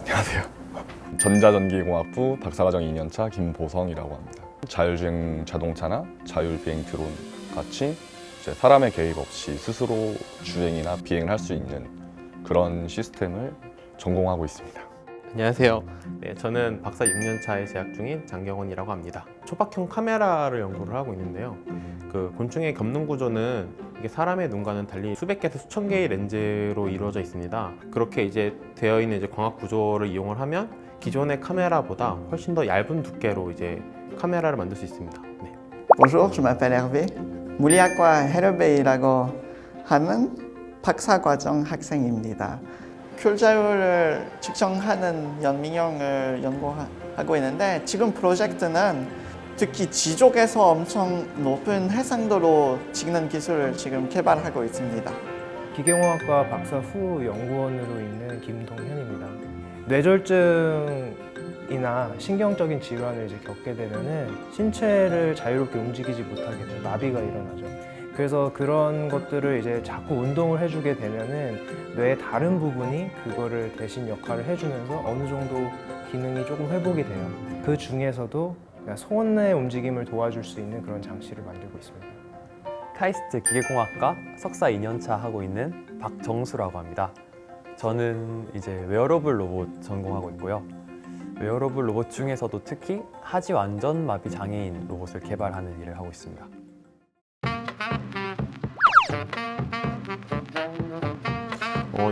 안녕하세요. 전자전기공학부 박사과정 2년차 김보성이라고 합니다. 자율주행 자동차나 자율비행 드론 같이 사람의 개입 없이 스스로 주행이나 비행을 할 수 있는 그런 시스템을 전공하고 있습니다. 안녕하세요. 네, 저는 박사 6년차에 재학 중인 장경원이라고 합니다. 초박형 카메라를 연구를 하고 있는데요. 그 곤충의 겹눈 구조는 이게 사람의 눈과는 달리 수백 개에서 수천 개의 렌즈로 이루어져 있습니다. 그렇게 이제 되어 있는 이제 광학 구조를 이용을 하면 기존의 카메라보다 훨씬 더 얇은 두께로 이제 카메라를 만들 수 있습니다. 네. Bonjour, je m'appelle Hervé. 물리학과 헤르베이라고 하는 박사 과정 학생입니다. 귤자율을 측정하는 연민형을 연구하고 있는데 지금 프로젝트는 특히 지족에서 엄청 높은 해상도로 찍는 기술을 지금 개발하고 있습니다. 기계공학과 박사 후 연구원으로 있는 김동현입니다. 뇌졸중이나 신경적인 질환을 이제 겪게 되면은 신체를 자유롭게 움직이지 못하게 돼요. 마비가 일어나죠. 그래서 그런 것들을 이제 자꾸 운동을 해주게 되면은 뇌의 다른 부분이 그거를 대신 역할을 해주면서 어느 정도 기능이 조금 회복이 돼요. 그 중에서도 손의 움직임을 도와줄 수 있는 그런 장치를 만들고 있습니다. 카이스트 기계공학과 석사 2년차 하고 있는 박정수라고 합니다. 저는 이제 웨어러블 로봇 전공하고 있고요. 웨어러블 로봇 중에서도 특히 하지 완전 마비 장애인 로봇을 개발하는 일을 하고 있습니다.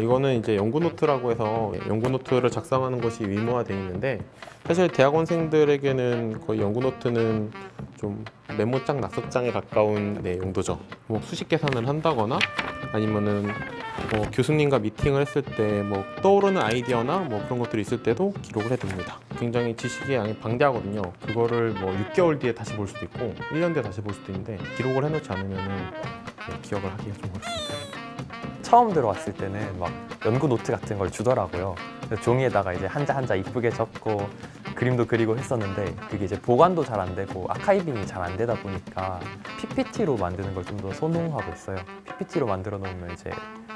이거는 이제 연구 노트라고 해서 연구 노트를 작성하는 것이 의무화되어 있는데 사실 대학원생들에게는 거의 연구 노트는 좀 메모장, 낙서장에 가까운 네, 용도죠. 뭐 수식 계산을 한다거나 아니면은 뭐 교수님과 미팅을 했을 때 뭐 떠오르는 아이디어나 뭐 그런 것들이 있을 때도 기록을 해둡니다. 굉장히 지식의 양이 방대하거든요. 그거를 뭐 6개월 뒤에 다시 볼 수도 있고 1년 뒤에 다시 볼 수도 있는데 기록을 해놓지 않으면은 네, 기억을 하기가 좀 어렵습니다. 처음 들어왔을 때는 막 연구 노트 같은 걸 주더라고요. 종이에다가 이제 한자 한자 이쁘게 적고 그림도 그리고 했었는데 그게 이제 보관도 잘 안 되고 아카이빙이 잘 안 되다 보니까 PPT로 만드는 걸 좀 더 선호하고 있어요. PPT로 만들어 놓으면 이제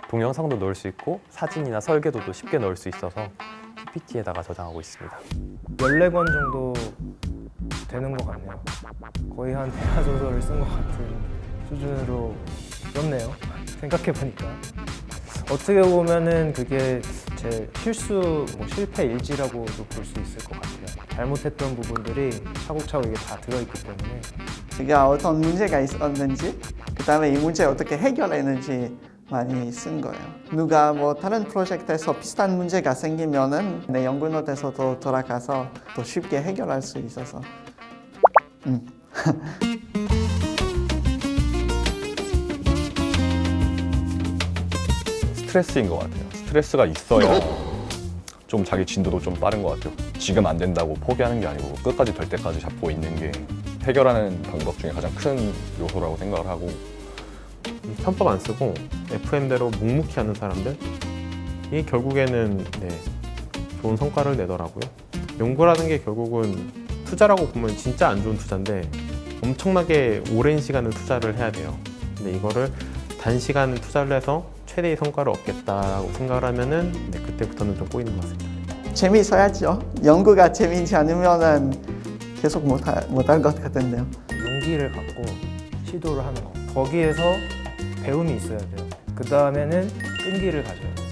동영상도 넣을 수 있고 사진이나 설계도도 쉽게 넣을 수 있어서 PPT에다가 저장하고 있습니다. 14권 정도 되는 것 같네요. 거의 한 대하 소설을 쓴 것 같은 수준으로 썼네요. 생각해 보니까 어떻게 보면은 그게 제 실수, 뭐 실패 일지라고도 볼 수 있을 것 같아요. 잘못했던 부분들이 차곡차곡 이게 다 들어있기 때문에 제가 어떤 문제가 있었는지 그 다음에 이 문제 어떻게 해결했는지 많이 쓴 거예요. 누가 뭐 다른 프로젝트에서 비슷한 문제가 생기면은 내 연구 노트에서 도 돌아가서 더 쉽게 해결할 수 있어서 음. 스트레스인 것 같아요. 스트레스가 있어야 좀 자기 진도도 좀 빠른 것 같아요. 지금 안 된다고 포기하는 게 아니고 끝까지 될 때까지 잡고 있는 게 해결하는 방법 중에 가장 큰 요소라고 생각을 하고 편법 안 쓰고 FM대로 묵묵히 하는 사람들 이 결국에는 네, 좋은 성과를 내더라고요. 연구라는 게 결국은 투자라고 보면 진짜 안 좋은 투자인데 엄청나게 오랜 시간을 투자를 해야 돼요. 근데 이거를 단시간 투자를 해서 최대의 성과를 얻겠다라고 생각을 하면은 네, 그때부터는 좀 꼬이는 것 같습니다. 재미있어야죠. 연구가 재미있지 않으면은 계속 못할 못할 것 같은데요. 용기를 갖고 시도를 하는 거. 거기에서 배움이 있어야 돼요. 그 다음에는 끈기를 가져야 돼요.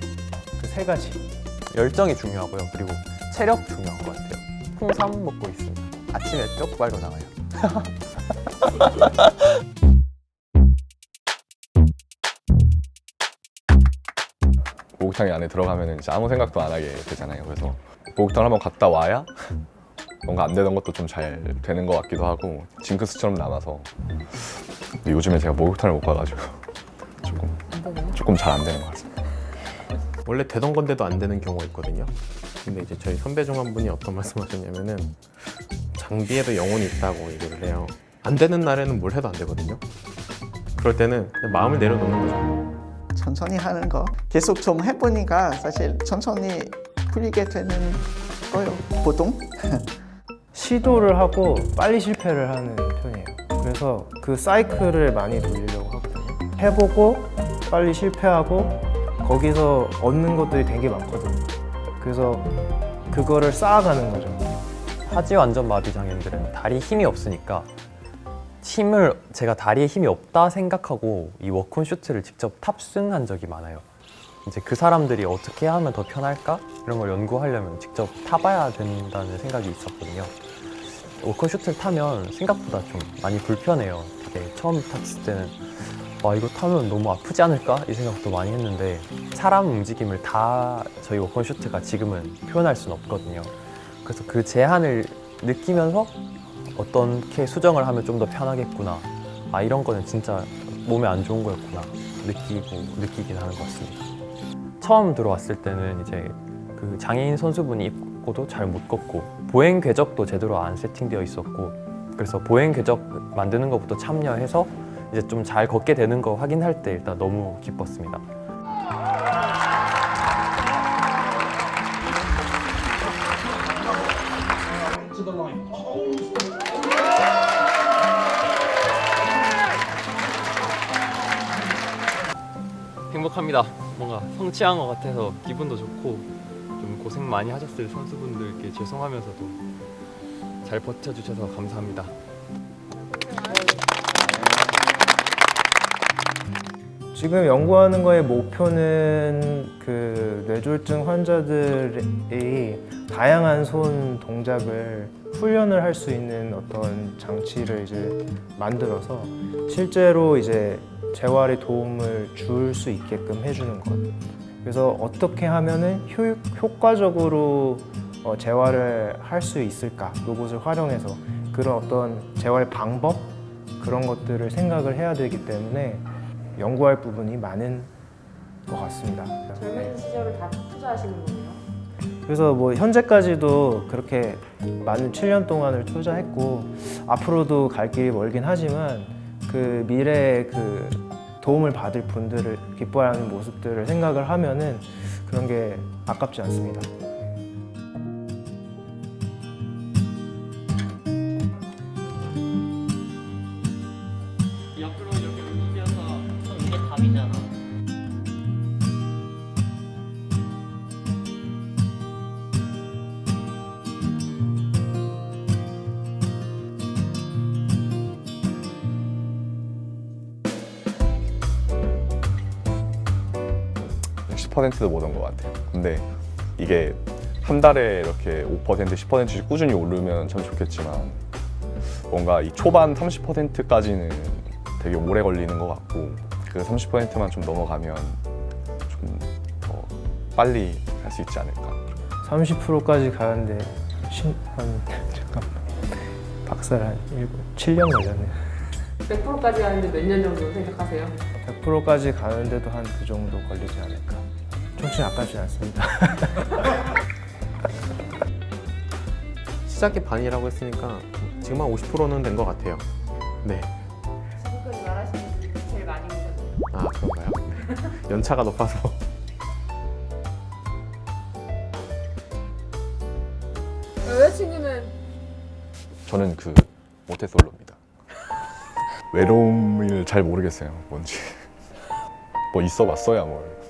그 세 가지. 열정이 중요하고요. 그리고 체력 중요한 것 같아요. 홍삼 먹고 있습니다. 아침에 쪽 빨고 나와요. 목욕탕 안에 들어가면 이제 아무 생각도 안 하게 되잖아요. 그래서 목욕탕을 한번 갔다 와야 뭔가 안 되던 것도 좀 잘 되는 것 같기도 하고 징크스처럼 남아서 근데 요즘에 제가 목욕탕을 못 가가지고 조금 조금 잘 안 되는 것 같습니다. 원래 되던 건데도 안 되는 경우가 있거든요. 근데 이제 저희 선배 중 한 분이 어떤 말씀하셨냐면은 장비에도 영혼이 있다고 얘기를 해요. 안 되는 날에는 뭘 해도 안 되거든요. 그럴 때는 그냥 마음을 내려놓는 거죠. 천천히 하는 거 계속 좀 해보니까 사실 천천히 풀리게 되는 거예요. 보통. 시도를 하고 빨리 실패를 하는 편이에요. 그래서 그 사이클을 많이 돌리려고 하거든요. 해보고 빨리 실패하고 거기서 얻는 것들이 되게 많거든요. 그래서 그거를 쌓아가는 거죠. 하지 완전 마비 장애인들은 다리 힘이 없으니까 힘을 제가 다리에 힘이 없다 생각하고 이 워크온 슈트를 직접 탑승한 적이 많아요. 이제 그 사람들이 어떻게 하면 더 편할까 이런 걸 연구하려면 직접 타봐야 된다는 생각이 있었거든요. 워크온 슈트를 타면 생각보다 좀 많이 불편해요. 되게 처음 탔을 때는 와 이거 타면 너무 아프지 않을까 이 생각도 많이 했는데 사람 움직임을 다 저희 워크온 슈트가 지금은 표현할 수는 없거든요. 그래서 그 제한을 느끼면서 어떻게 수정을 하면 좀 더 편하겠구나. 아 이런 거는 진짜 몸에 안 좋은 거였구나 느끼고 느끼긴 하는 것 같습니다. 처음 들어왔을 때는 이제 그 장애인 선수분이 입고도 잘 못 걷고 보행 궤적도 제대로 안 세팅되어 있었고 그래서 보행 궤적 만드는 것부터 참여해서 이제 좀 잘 걷게 되는 거 확인할 때 일단 너무 기뻤습니다. 행복합니다. 뭔가 성취한 것 같아서 기분도 좋고 좀 고생 많이 하셨을 선수분들께 죄송하면서도 잘 버텨주셔서 감사합니다. 지금 연구하는 거의 목표는 그 뇌졸중 환자들이 다양한 손 동작을 훈련을 할 수 있는 어떤 장치를 이제 만들어서 실제로 이제 재활에 도움을 줄 수 있게끔 해주는 것. 그래서 어떻게 하면은 효, 효과적으로 어, 재활을 할 수 있을까? 로봇을 활용해서 그런 어떤 재활 방법 그런 것들을 생각을 해야 되기 때문에 연구할 부분이 많은 것 같습니다. 네. 젊은 시절을 다 투자하시는 거네요. 그래서 뭐 현재까지도 그렇게 많은 7년 동안을 투자했고 앞으로도 갈 길이 멀긴 하지만 그 미래에 그 도움을 받을 분들을 기뻐하는 모습들을 생각을 하면은 그런 게 아깝지 않습니다. 10%도 못 온 것 같아요. 근데 이게 한 달에 이렇게 5% 10%씩 꾸준히 오르면 참 좋겠지만 뭔가 이 초반 30%까지는 되게 오래 걸리는 것 같고 그 30%만 좀 넘어가면 좀 더 빨리 할 수 있지 않을까. 30%까지 가는데 신, 한 잠깐만 박살 한 7, 7년 걸렸네. 100%까지 하는데 몇 년 정도 생각하세요? 100%까지 가는데도 한 그 정도 걸리지 않을까. 총ችን 아깝지 않습니다. 시작이 반이라고 했으니까 지금 한 50%는 된 것 같아요. 네. 지금까지 말하신 분이 제일 많이 오셨네요. 아 그런가요? 연차가 높아서 여자친구는 저는 그 모태솔로입니다. 외로움을 잘 모르겠어요. 뭔지. 뭐 있어 봤어야 뭘.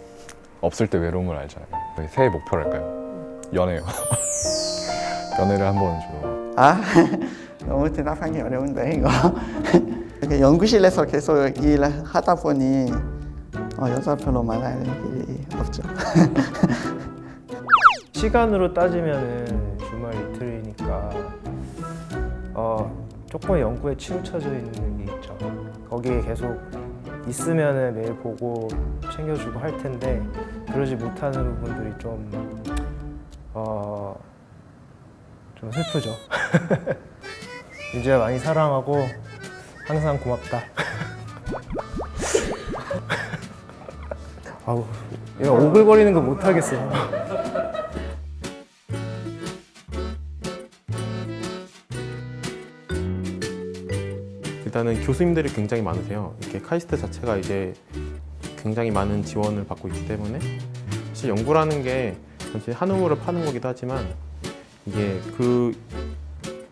없을 때 외로움을 알잖아요. 새해 목표랄까요? 연애요. 연애를 한번 좀 아, 너무 대답하기 어려운데 이거. 이렇게 연구실에서 계속 일을 하다 보니 어, 여자 별로 만날 일이 없죠. 시간으로 따지면은 주말 이틀이니까 어, 조금 연구에 치우쳐져 있는 게 있죠. 거기에 계속 있으면은 매일 보고 챙겨주고 할 텐데 그러지 못하는 부분들이 좀 어, 좀 슬프죠. 윤재야 많이 사랑하고 항상 고맙다. 아우, 얘가 오글거리는 거 못 하겠어. 일단은 교수님들이 굉장히 많으세요. 이렇게 카이스트 자체가 이제 굉장히 많은 지원을 받고 있기 때문에 사실 연구라는 게 전체 한 우물을 파는 거기도 하지만 이게 그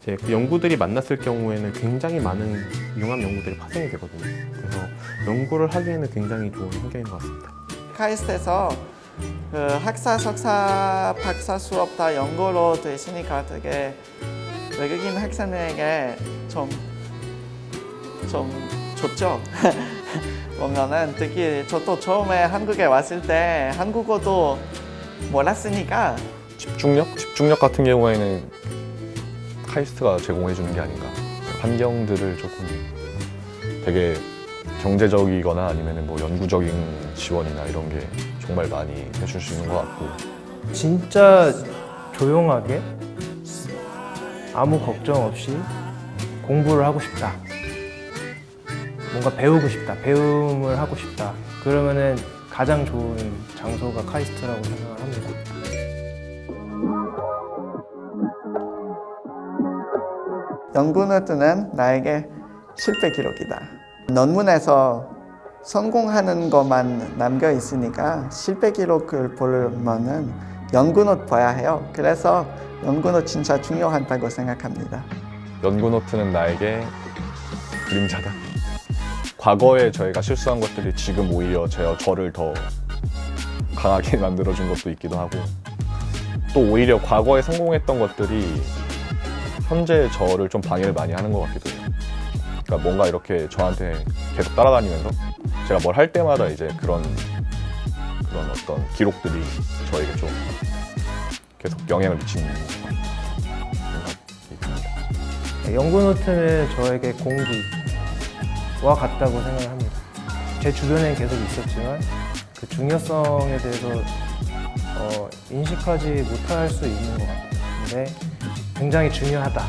이제 그 연구들이 만났을 경우에는 굉장히 많은 융합 연구들이 파생이 되거든요. 그래서 연구를 하기에는 굉장히 좋은 환경인 것 같습니다. 카이스트에서 그 학사, 석사, 박사 수업 다 연구로 돼 있으니까 되게 외국인 학생에게 좀, 좀 좋죠. 보면은 특히 저도 처음에 한국에 왔을 때 한국어도 몰랐으니까 집중력? 집중력 같은 경우에는 카이스트가 제공해 주는 게 아닌가. 환경들을 조금 되게 경제적이거나 아니면 뭐 연구적인 지원이나 이런 게 정말 많이 해줄 수 있는 것 같고 진짜 조용하게 아무 걱정 없이 공부를 하고 싶다. 뭔가 배우고 싶다. 배움을 하고 싶다. 그러면은 가장 좋은 장소가 카이스트라고 생각을 합니다. 연구 노트는 나에게 실패 기록이다. 논문에서 성공하는 것만 남겨 있으니까 실패 기록을 보려면은 연구 노트 봐야 해요. 그래서 연구 노트 진짜 중요하다고 생각합니다. 연구 노트는 나에게 그림자다. 과거에 저희가 실수한 것들이 지금 오히려 저, 저를 더 강하게 만들어준 것도 있기도 하고 또 오히려 과거에 성공했던 것들이 현재 저를 좀 방해를 많이 하는 것 같기도 해요. 그러니까 뭔가 이렇게 저한테 계속 따라다니면서 제가 뭘 할 때마다 이제 그런 그런 어떤 기록들이 저에게 좀 계속 영향을 미치는 생각이 듭니다. 연구 노트는 저에게 공기와 같다고 생각을 합니다. 제 주변엔 계속 있었지만 그 중요성에 대해서 어, 인식하지 못할 수 있는 것 같아요. 근데 굉장히 중요하다.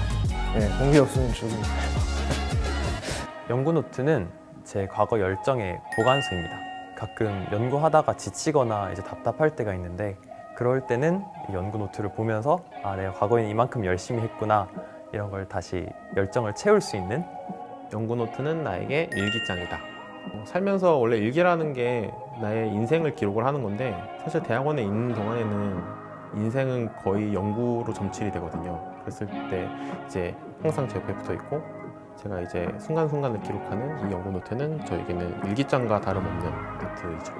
네, 공기 없으면 죽음. 연구 노트는 제 과거 열정의 보관소입니다. 가끔 연구하다가 지치거나 이제 답답할 때가 있는데 그럴 때는 이 연구 노트를 보면서 아 내가 과거에 이만큼 열심히 했구나 이런 걸 다시 열정을 채울 수 있는 연구 노트는 나에게 일기장이다. 어, 살면서 원래 일기라는 게 나의 인생을 기록을 하는 건데 사실 대학원에 있는 동안에는 인생은 거의 연구로 점칠이 되거든요. 그랬을 때 이제 항상 제 옆에 붙어 있고 제가 이제 순간순간을 기록하는 이 연구 노트는 저에게는 일기장과 다름없는 노트이죠.